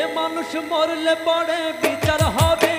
এ মানুষ মরলে পড়ে বিচার হবে।